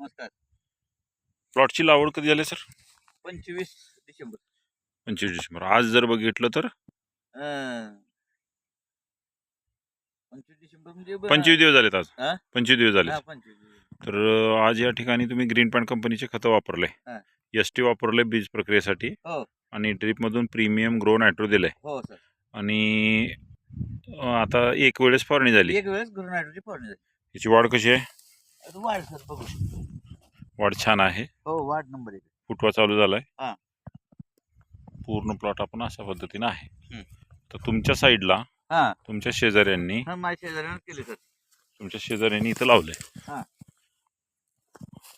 नमस्कार. प्लॉटची लागवड कधी झाली सर? पंचवीस डिसेंबर. पंचवीस डिसेंबर. आज जर बघितलं तर? अं, पंचवीस डिसेंबर म्हणजे ब- पंचवीस दिवस झालेत आज. हा? पंचवीस दिवस झाले हा, पंचवीस. तर अं, आज या ठिकाणी तुम्ही ग्रीन पॅन्ट कंपनीचे खतं वापरले. हा. एस टी वापरले बीज प्रक्रियेसाठी. हो. आणि ड्रीपमधून प्रीमियम ग्रो नायट्रो दिलंय. हो सर. आणि अं, आता एक वेळेस फवारणी झाली. एक वेळेस गुरु नायट्रोची फवारणी झाली. याची वाढ कशी आहे? वाढ सर बघू वाढ छान आहे. हो वाढ नंबर एक. फुटवा चालू झालाय. हा. पूर्ण प्लॉट आपण अशा पद्धतीने आहे. हम्म. तर तुमच्या साईडला हा. तुमच्या शेजाऱ्यांनी हा माझ्या शेजाऱ्यानं केले सर. तुमच्या शेजाऱ्यांनी इथं लावलंय. हा.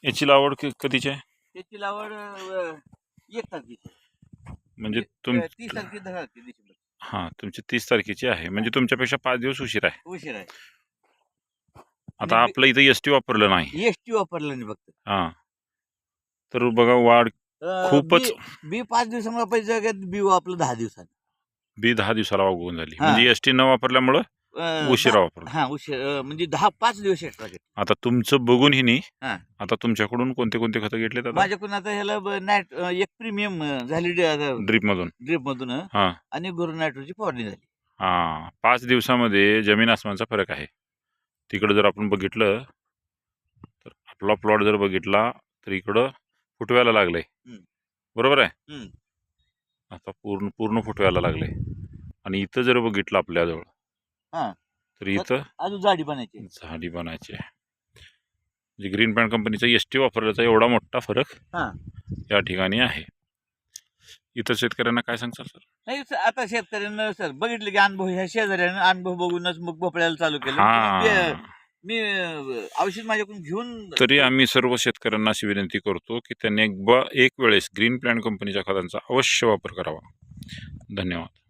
याची लागवड क- कधीची आहे? त्याची लागवड अं, एक तारखेची म्हणजे तुम अं, तीस तारखे दहा तारखे डिसेंबर हा तुमची तीस तारखेची आहे. म्हणजे तुमच्यापेक्षा पाच दिवस उशीर आहे. उशीर आहे. आता आणि आपलं इथं एस टी वापरलं नाही. एस टी वापरलं नाही फक्त. हा. तर बघा वाढ अं, खूपच बी- बी पाच दिवसामुळे पाहिजे जगात बी आपलं दहा दिवसात बी दहा दिवसाला वागवून झाली. हा. म्हणजे एस टी न वापरल्यामुळं अं, उशिरा वापरलं. हा उशीर अं, म्हणजे दहा पाच दिवस एक्स्ट्रा घेतले. आता तुमचं बघून हिनी हा. आता तुमच्याकडून कोणते कोणते खतं घेतलेत आता? माझ्याकडून आता ह्याला ब- अं, एक प्रीमियम झाली ड्रीप मधून. ड्रिप मधून हा. आणि गुरु नायट्रोची फवारणी झाली. हा. पाच दिवसामध्ये जमीन आसमानचा फरक आहे. तिकडं जर आपण बघितलं तर आपला प्लॉट जर बघितला तर इकडं फुटव्याला लागलंय. बरोबर आहे. आता पूर्ण पूर्ण फुटव्याला लागलंय आणि इथं जर बघितलं आपल्याजवळ. तर इथं अजून जाडी बनायची झाडी बनायची आहे म्हणजे ग्रीन पॅन्ट कंपनीचा एस टी वापरल्याचा एवढा मोठा फरक. या ठिकाणी आहे इतर शेतकऱ्यांना काय सांगचाल सर? नाही सर, आता शेतकऱ्यांना सर बघितलं की अनुभव ह्या शेजाऱ्यानं अनुभव बघूनच मग भोपळ्याला चालू केलं. हा. मी- अं, औषध माझ्याकडून घेऊन तरी आम्ही सर्व शेतकऱ्यांना अशी विनंती करतो की त्यांनी एकदा एक वेळेस ग्रीन प्लॅन कंपनीच्या खतांचा अवश्य वापर करावा. धन्यवाद.